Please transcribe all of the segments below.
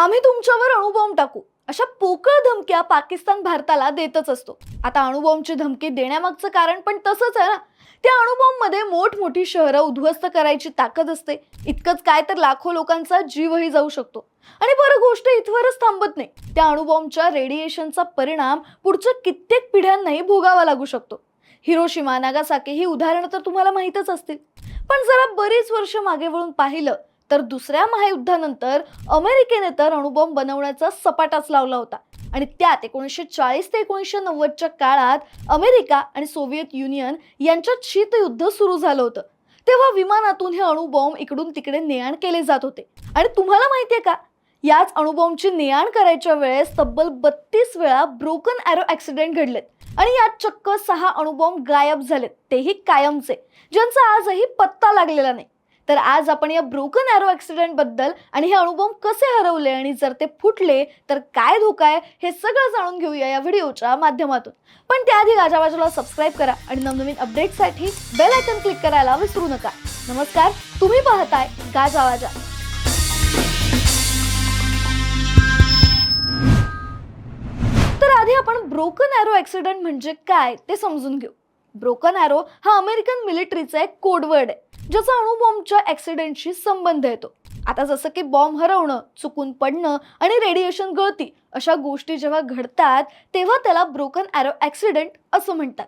आम्ही तुमच्यावर अणुबॉम्ब टाकू. अशा पोकळ धमक्या पाकिस्तान भारताला देतच असतो. आता अणुबॉम्बची धमकी देण्यामागचं कारण पण तसंच आहे ना? त्या अणुबॉम्बमध्ये मोठमोठी शहरं उद्ध्वस्त करायची ताकद असते. इतकंच काय तर लाखो लोकांचा जीवही जाऊ शकतो. आणि बरं गोष्ट इथवरच थांबत नाही. त्या अणुबॉम्बच्या रेडिएशनचा परिणाम पुढच्या कित्येक पिढ्यांनाही भोगावा लागू शकतो. हिरोशिमा नागासाकी ही उदाहरणं तर तुम्हाला माहीतच असतील. पण जरा बरीच वर्ष मागे वळून पाहिलं तर दुसऱ्या महायुद्धानंतर अमेरिकेने तर अणुबॉम्ब बनवण्याचा सपाटाच लावला होता. आणि त्यात एकोणीसशे चाळीस ते एकोणीसशे नव्वदच्या काळात अमेरिका आणि सोव्हिएत युनियन यांच्यात शीतयुद्ध सुरू झालं होतं. तेव्हा विमानातून हे अणुबॉम्ब इकडून तिकडे नेआण केले जात होते. आणि तुम्हाला माहितीये का? याच अणुबॉम्बची नेआण करायच्या वेळेस तब्बल बत्तीस वेळा ब्रोकन ॲरो ॲक्सिडेंट घडलेत. आणि यात चक्क सहा अणुबॉम्ब गायब झालेत. तेही कायमचे. ज्यांचा आजही पत्ता लागलेला नाही. तर आज आपण या ब्रोकन अॅरो ऍक्सिडेंटबद्दल आणि हे अणुबॉम्ब कसे हरवले आणि जर ते फुटले तर काय धोका आहे हे सगळं जाणून घेऊया या व्हिडिओच्या माध्यमातून. पण त्याआधी गाजावाजाला सबस्क्राईब करा आणि नवनवीन अपडेटसाठी बेल आयकन क्लिक करायला विसरू नका. नमस्कार तुम्ही पाहताय गाजावाजा तर आधी आपण ब्रोकन अॅरो ऍक्सिडेंट म्हणजे काय ते समजून घेऊ. ब्रोकन अॅरो हा अमेरिकन मिलिटरीचा एक कोडवर्ड आहे. ज्याचा अणुबॉम्बच्या ऍक्सिडेंटशी संबंध येतो. आता जसं की बॉम्ब हरवणं चुकून पडणं आणि रेडिएशन गळती अशा गोष्टी जेव्हा घडतात तेव्हा त्याला ब्रोकन ॲरो ऍक्सिडेंट असं म्हणतात.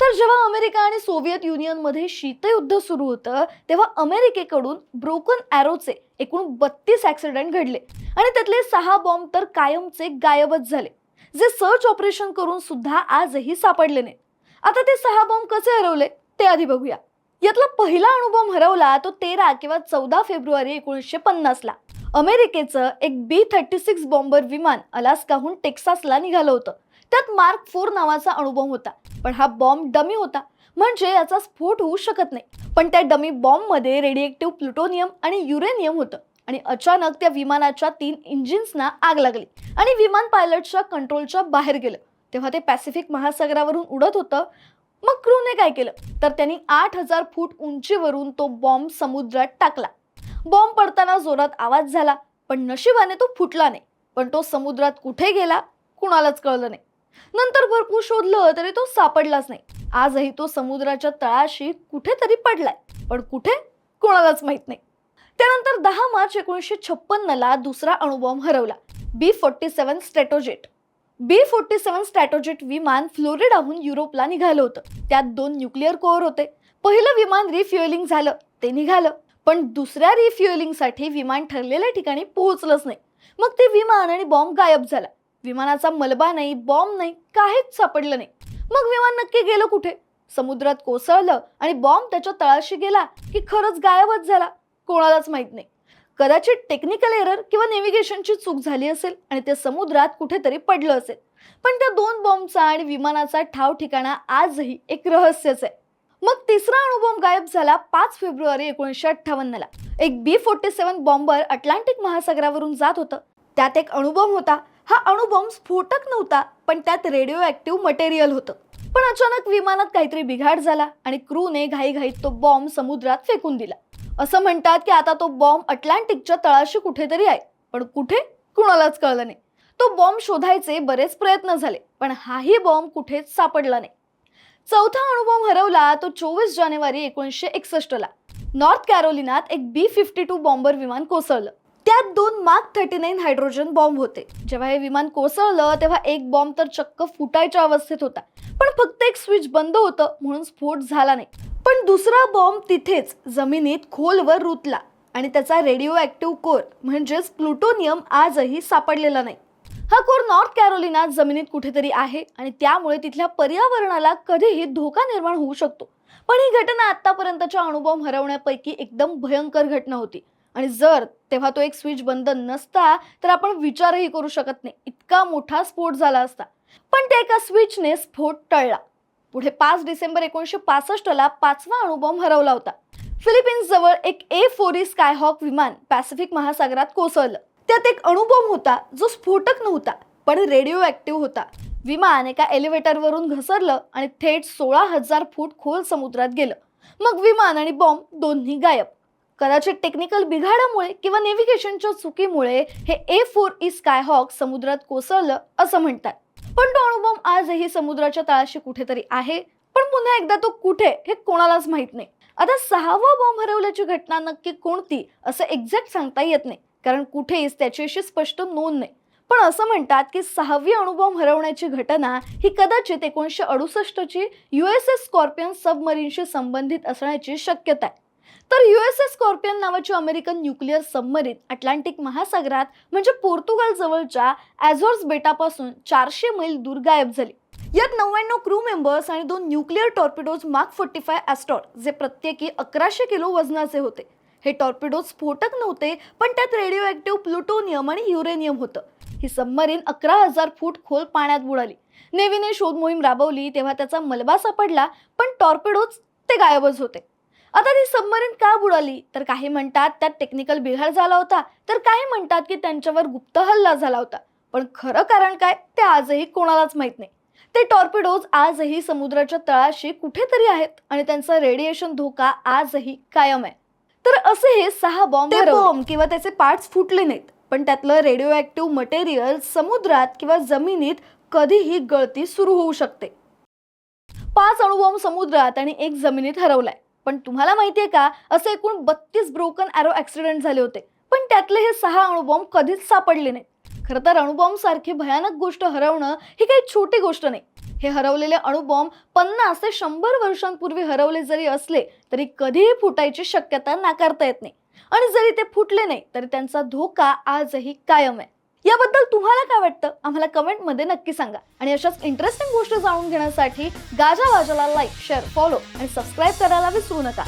तर जेव्हा अमेरिका आणि सोव्हिएत युनियनमध्ये शीतयुद्ध सुरू होतं तेव्हा अमेरिकेकडून ब्रोकन ॲरोचे एकूण बत्तीस ऍक्सिडेंट घडले. आणि त्यातले सहा बॉम्ब तर कायमचे गायबच झाले. जे सर्च ऑपरेशन करून सुद्धा आजही सापडले नाहीत. आता ते सहा बॉम्ब कसे हरवले ते आधी बघूया. यातला पहिला अणुबॉम्ब हरवला तो तेरा किंवा चौदा फेब्रुवारी एकोणीसशे पन्नासला. अमेरिकेचं एक बी थर्टी सिक्स बॉम्बर विमान अलास्काहून टेक्सासला निघालं होतं. त्यात मार्क फोर नावाचा अणुबॉम्ब होता पण हा बॉम्ब डमी होता म्हणजे याचा स्फोट होऊ शकत नाही. पण त्या डमी बॉम्बमध्ये रेडिएक्टिव्ह प्लुटोनियम आणि युरेनियम होतं आणि अचानक त्या विमानाच्या तीन इंजिन्सना आग लागली आणि विमान पायलटच्या कंट्रोलच्या बाहेर गेलं. तेव्हा ते पॅसिफिक महासागरावरून उडत होतं मग क्रूने काय केलं? तर त्यांनी आठ हजार फूट उंचीवरून तो बॉम्ब समुद्रात टाकला. बॉम्ब पडताना जोरात आवाज झाला पण नशिबाने तो फुटला नाही. पण तो समुद्रात कुठे गेला कुणालाच कळलं नाही. नंतर भरपूर शोधलं तरी तो सापडलाच नाही. आजही तो समुद्राच्या तळाशी कुठेतरी पडलाय. पण कुठे? कुणालाच माहीत नाही. त्यानंतर दहा मार्च एकोणीसशे छप्पन्नला दुसरा अणुबॉम्ब हरवला. बी फोर्टी सेवन स्ट्रेटोजेट. बी फोर्टी सेवन स्ट्रॅटोजेट विमान फ्लोरिडाहून युरोपला निघालं होतं. त्यात दोन न्यूक्लिअर कोअर होते. पहिलं विमान रिफ्युएलिंग झालं ते निघालं. पण दुसऱ्या रिफ्युएलिंगसाठी विमान ठरलेल्या ठिकाणी पोहोचलंच नाही. मग ते विमान आणि बॉम्ब गायब झाला. विमानाचा मलबा नाही बॉम्ब नाही काहीच सापडलं नाही. मग विमान नक्की गेलं कुठे? समुद्रात कोसळलं आणि बॉम्ब त्याच्या तळाशी गेला की खरंच गायबच झाला. कोणालाच माहीत नाही. कदाचित टेक्निकल एरर किंवा नेव्हिगेशनची चूक झाली असेल आणि ते समुद्रात कुठेतरी पडलं असेल. पण त्या दोन बॉम्बचा आणि विमानाचा ठाव ठिकाणा आजही एक रहस्यच आहे. मग तिसरा अणुबॉम्ब गायब झाला पाच फेब्रुवारी एकोणीसशे अठ्ठावन्नला एक B forty seven bomber Atlantic महासागरावरून जात होतं. त्यात एक अणुबॉम्ब होता. हा अणुबॉम्ब स्फोटक नव्हता पण त्यात रेडिओ ऍक्टिव्ह मटेरियल होतं. पण अचानक विमानात काहीतरी बिघाड झाला आणि क्रूने घाईघाईत तो बॉम्ब समुद्रात फेकून दिला. असं म्हणतात की आता तो बॉम्ब अटलांटिकच्या तळाशी कुठेतरी आहे. पण कुठे? कुणालाच कळलं नाही. तो बॉम्ब शोधायचे बरेच प्रयत्न झाले पण हाही बॉम्ब कुठेच सापडला नाही. चौथा अणुबॉम्ब हरवला तो चोवीस जानेवारी एकोणीसशे एकसष्टला. नॉर्थ कॅरोलिनात एक बी फिफ्टी टू बॉम्बर विमान कोसळलं. त्यात दोन mark thirty nine hydrogen bomb होते. जेव्हा हे विमान कोसळलं तेव्हा एक बॉम्ब तर चक्क फुटायच्या अवस्थेत होता. पण फक्त एक स्विच बंद होतं म्हणून स्फोट झाला नाही. पण दुसरा बॉम्ब तिथेच जमिनीत खोलवर रुतला आणि त्याचा रेडिओ ऍक्टिव्ह कोर म्हणजेच प्लुटोनियम आजही सापडलेला नाही. हा कोर नॉर्थ कॅरोलिनात जमिनीत कुठेतरी आहे आणि त्यामुळे तिथल्या पर्यावरणाला कधीही धोका निर्माण होऊ शकतो. पण ही घटना आतापर्यंतच्या अणुबॉम्ब हरवण्यापैकी एकदम भयंकर घटना होती. आणि जर तेव्हा तो एक स्विच बंद नसता तर आपण विचारही करू शकत नाही. इतका मोठा स्फोट झाला असता. पण त्या एका स्विचने स्फोट टळला. पुढे पाच डिसेंबर एकोणीसशे पासष्टला पाचवा अणुबॉम्ब हरवला होता. फिलिपिन्स जवळ एक ए फोरी स्कायहॉक विमान पॅसिफिक महासागरात कोसळलं. त्यात एक अणुबॉम्ब होता जो स्फोटक नव्हता पण रेडिओ ऍक्टिव्ह होता. विमान एका एलिव्हेटरवरून घसरलं आणि थेट सोळा हजार फूट खोल समुद्रात गेलं. मग विमान आणि बॉम्ब दोन्ही गायब. कदाचित टेक्निकल बिघाडामुळे किंवा नेव्हिगेशनच्या चुकीमुळे हे A four e E Skyhawk समुद्रात कोसळलं असं म्हणतात. पण तो अणुबॉम्ब आजही समुद्राच्या तळाशी कुठेतरी आहे. पण पुन्हा एकदा तो कुठे हे कोणालाच माहीत नाही. आता सहावा बॉम्ब हरवल्याची घटना नक्की कोणती असं एक्झॅक्ट सांगता येत नाही. कारण कुठेच त्याची अशी स्पष्ट नोंद नाही. पण असं म्हणतात की सहावी अणुबॉम्ब हरवण्याची घटना ही कदाचित एकोणीसशे अडुसष्टची यू एस एस स्कॉर्पियन सबमरीनशी संबंधित असण्याची शक्यता आहे. तर यू एस एस स्कॉर्पियन नावाची अमेरिकन न्यूक्लिअर सबमरीन अटलांटिक महासागरात म्हणजे पोर्तुगाल जवळच्या ॲझॉर्स बेटापासून चारशे मैल दूर गायब झाली. यात नव्याण्णव क्रू मेंबर्स आणि दोन nuclear torpedoes mark forty five ASTOR जे प्रत्येकी अकराशे किलो वजनाचे होते. हे टॉर्पिडो स्फोटक नव्हते पण त्यात रेडिओ ॲक्टिव्ह प्लुटोनियम आणि युरेनियम होतं. ही सबमरीन अकरा हजार फूट खोल पाण्यात बुडाली. नेव्हीने शोध मोहीम राबवली तेव्हा त्याचा मलबा सापडला पण टॉर्पिडोज ते गायबच होते. आता ती सबमरीन का बुडाली? तर काही म्हणतात त्यात टेक्निकल बिघाड झाला होता. तर काही म्हणतात की त्यांच्यावर गुप्त हल्ला झाला होता. पण खरं कारण काय? ते आजही कोणालाच माहीत नाही. ते टॉर्पिडोज आजही समुद्राच्या तळाशी कुठेतरी आहेत आणि त्यांचा रेडिएशन धोका आजही कायम आहे. तर असे हे सहा बॉम्ब बॉम्ब किंवा त्याचे पार्ट्स फुटले नाहीत. पण त्यातलं रेडिओ ॲक्टिव्ह मटेरियल समुद्रात किंवा जमिनीत कधीही गळती सुरू होऊ शकते. पाच अणुबॉम्ब समुद्रात आणि एक जमिनीत हरवलाय. पण तुम्हाला माहितीये का असे एकूण बत्तीस ब्रोकन अॅरो ऍक्सिडेंट झाले होते. पण त्यातले हे सहा अणुबॉम्ब कधीच सापडले नाहीत. खरं तर अणुबॉम्ब सारखी भयानक गोष्ट हरवणं ही काही छोटी गोष्ट नाही. हे हरवलेले अणुबॉम्ब पन्नास ते शंभर वर्षांपूर्वी हरवले जरी असले तरी कधीही फुटायची शक्यता नाकारता येत नाही. आणि जरी ते फुटले नाही तरी त्यांचा धोका आजही कायम आहे. याबद्दल तुम्हाला काय वाटतं? आम्हाला कमेंटमध्ये नक्की सांगा. आणि अशाच इंटरेस्टिंग गोष्टी जाणून घेण्यासाठी गाजा वाजाला लाईक शेअर फॉलो आणि सबस्क्राईब करायला विसरू नका.